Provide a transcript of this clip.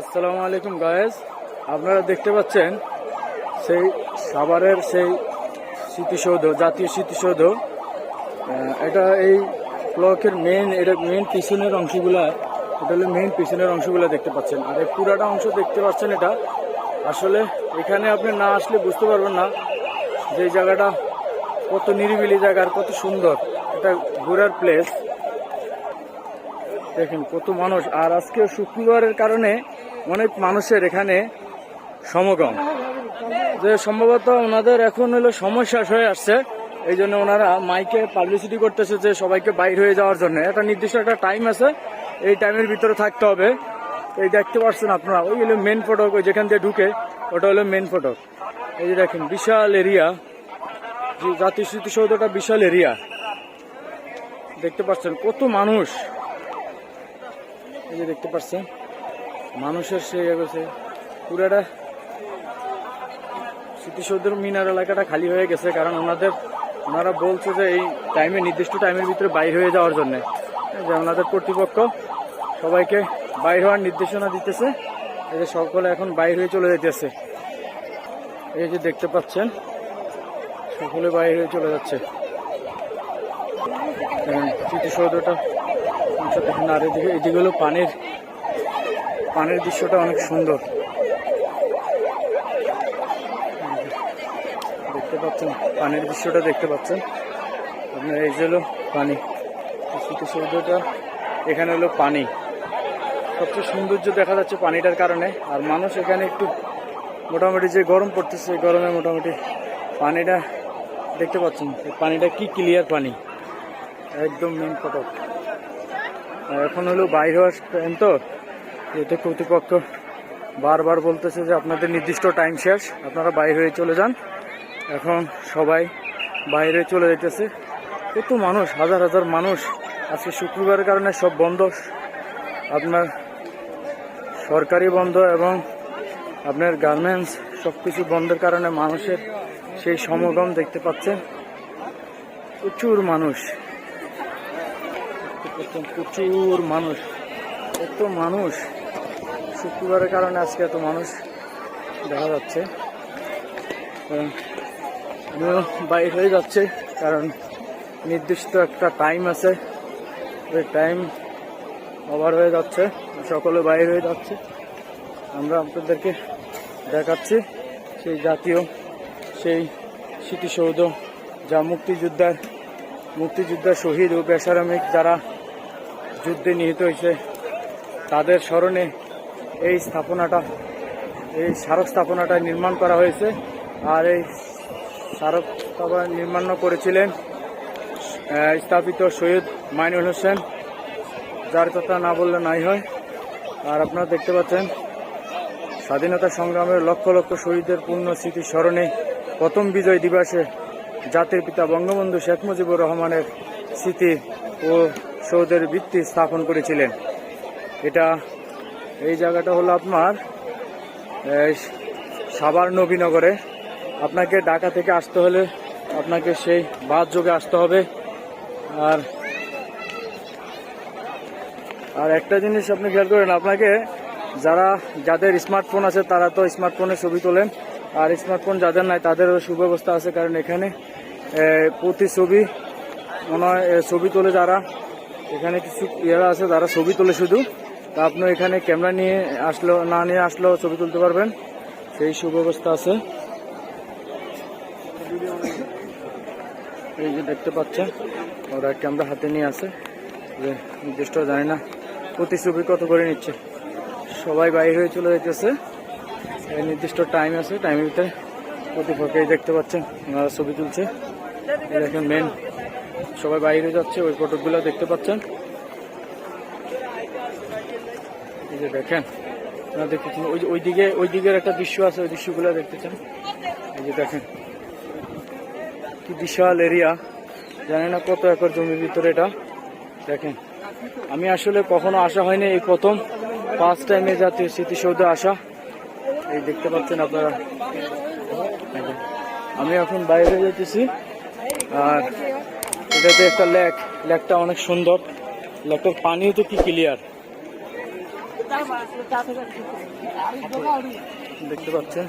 আসসালামু আলাইকুম গায়েস আপনারা দেখতে পাচ্ছেন সেই সাভারের সেই স্মৃতিসৌধ, জাতীয় স্মৃতিসৌধ। এটা এই ব্লকের মেন এটা মেন পিছনের অংশগুলা এটা হলো মেন পিছনের অংশগুলো দেখতে পাচ্ছেন। আর এই পুরাটা অংশ দেখতে পাচ্ছেন এটা। আসলে এখানে আপনি না আসলে বুঝতে পারবেন না যে জায়গাটা কত নিরিবিলি জায়গা আর কত সুন্দর। এটা ঘোরার প্লেস দেখেন, কত মানুষ। আর আজকে শুক্রবারের কারণে অনেক মানুষের এখানে সমাগম। যে সম্ভবত ওনাদের এখন হলো শেষ হয়ে আসছে, এই জন্য ওনারা মাইকে পাবলিসিটি করতেছে যে সবাইকে বাইর হয়ে যাওয়ার জন্য। একটা নির্দিষ্ট একটা টাইম আছে, এই টাইমের ভিতরে থাকতে হবে। এই দেখতে পাচ্ছেন আপনারা, ওই হলো মেন ফটক, ওই যেখান দিয়ে ঢুকে, ওটা হলো মেন ফটক। এই যে দেখেন, বিশাল এরিয়া জাতীয় স্মৃতিসৌধটা বিশাল এরিয়া দেখতে পাচ্ছেন, কত মানুষ। এই যে দেখতে পাচ্ছেন মানুষের সেই গেছে পুরাটা স্মৃতিসৌধের মিনার এলাকাটা খালি হয়ে গেছে কারণ ওনাদের ওনারা বলছে যে এই টাইমে নির্দিষ্ট টাইমের ভিতরে বাইর হয়ে যাওয়ার জন্যে। যে ওনাদের কর্তৃপক্ষ সবাইকে বাইর হওয়ার নির্দেশনা দিতেছে এই যে সকলে এখন বাইর হয়ে চলে যেতেছে এই যে দেখতে পাচ্ছেন সকলে বাইরে হয়ে চলে যাচ্ছে। দেখেন, স্মৃতিসৌধটা অংশ দেখেন আর এদিকে এদিকে হলো পানির পানির দৃশ্যটা অনেক সুন্দর। দেখতে পাচ্ছেন, পানির দৃশ্যটা দেখতে পাচ্ছেন। আপনার এই যে হলো পানি। স্মৃতিসৌধটা এখানে হলো পানি। সবচেয়ে সৌন্দর্য দেখা যাচ্ছে পানিটার কারণে। আর মানুষ এখানে একটু মোটামুটি যে গরম পড়তেছে গরমে মোটামুটি পানিটা দেখতে পাচ্ছেন। পানিটা কি ক্লিয়ার পানি? একদম মেন ফটক। এখন হলো বাইর হওয়ার টাইম তো। এতে কর্তৃপক্ষ বারবার বলতেছে যে আপনাদের নির্দিষ্ট টাইম শেষ, আপনারা বাইরে হয়ে চলে যান। এখন সবাই বাইরে চলে যেতেছে কত মানুষ, হাজার হাজার মানুষ। আজকে শুক্রবারের কারণে সব বন্ধ। আপনার সরকারি বন্ধ এবং আপনার গার্মেন্টস সব কিছু বন্ধের কারণে মানুষের সেই সমাগম দেখতে পাচ্ছেন। প্রচুর মানুষ। পাচ্ছেন প্রচুর মানুষ, এত মানুষ। শুক্রবারের কারণে আজকে এত মানুষ দেখা যাচ্ছে। বাইর হয়ে যাচ্ছে, কারণ নির্দিষ্ট একটা টাইম আছে। ওই টাইম ওভার হয়ে যাচ্ছে, সকলে বাইর হয়ে যাচ্ছে। আমরা আপনাদেরকে দেখাচ্ছি সেই জাতীয়, সেই স্মৃতিসৌধ যা মুক্তিযোদ্ধার মুক্তিযোদ্ধার শহীদ ও বেসারামিক যারা যুদ্ধে নিহিত হয়েছে। তাদের স্মরণে এই স্থাপনাটা, এই স্মারক স্থাপনাটা নির্মাণ করা হয়েছে আর এই স্মারক স্থাপনা নির্মাণ করেছিলেন স্থাপিত সৈয়দ মাইনুল হোসেন। যার কথা না বললে নাই হয়। আর আপনারা দেখতে পাচ্ছেন, স্বাধীনতা সংগ্রামের লক্ষ লক্ষ শহীদের পূর্ণ স্মৃতি স্মরণে প্রথম বিজয় দিবসে জাতির পিতা বঙ্গবন্ধু শেখ মুজিবুর রহমানের স্মৃতি ও সৌদের ভিত্তি স্থাপন করেছিলেন। এটা এই জায়গাটা হলো আপনার সাবার নবীনগরে আপনাকে ঢাকা থেকে আসতে হলে আপনাকে সেই বাস যোগে আসতে হবে। আর আর একটা জিনিস আপনি খেয়াল করেন, আপনাকে যারা, যাদের স্মার্টফোন আছে তারা তো স্মার্টফোনে ছবি তোলেন। আর স্মার্টফোন যাদের নাই তাদেরও সুব্যবস্থা আছে, কারণ এখানে প্রতি ছবি মনে হয় ছবি তোলে যারা। এখানে কিছু ইয়েরা আছে, তারা ছবি তোলে শুধু। তা আপনি এখানে ক্যামেরা নিয়ে আসলো, না নিয়ে আসলেও ছবি তুলতে পারবেন। সেই সুব্যবস্থা আছে। এই যে দেখতে পাচ্ছেন ওরা ক্যামেরা হাতে নিয়ে আছে। যে নির্দিষ্ট জানি না প্রতি ছবি কত করে নিচ্ছে। সবাই বাইরে হয়ে চলে যেতেছে নির্দিষ্ট টাইম আছে টাইমের ভিতরে প্রতিপক্ষেই দেখতে পাচ্ছেন, ওনারা ছবি তুলছে। দেখেন মেন সবাই বাইরে যাচ্ছে, ওই ফটোগুলো দেখতে পাচ্ছেন। এই যে দেখেন, আপনারা দেখতেছেন, ওই ওই দিকে ওই দিকের একটা দৃশ্য আছে, ওই দৃশ্যগুলো দেখতেছেন। এই যে দেখেন, কি বিশাল এরিয়া। জানি না কত একর জমির ভিতরে এটা। দেখেন, আমি আসলে কখনো আসা হয়নি এই প্রথম ফার্স্ট টাইমে জাতীয় স্মৃতিসৌধে আসা। এই দেখতে পাচ্ছেন আপনারা। আমি এখন বাইরে যেতেছি আর এটাতে একটা লেক লেকটা অনেক সুন্দর। লেকটার পানিও তো কি ক্লিয়ার দেখতে পাচ্ছেন?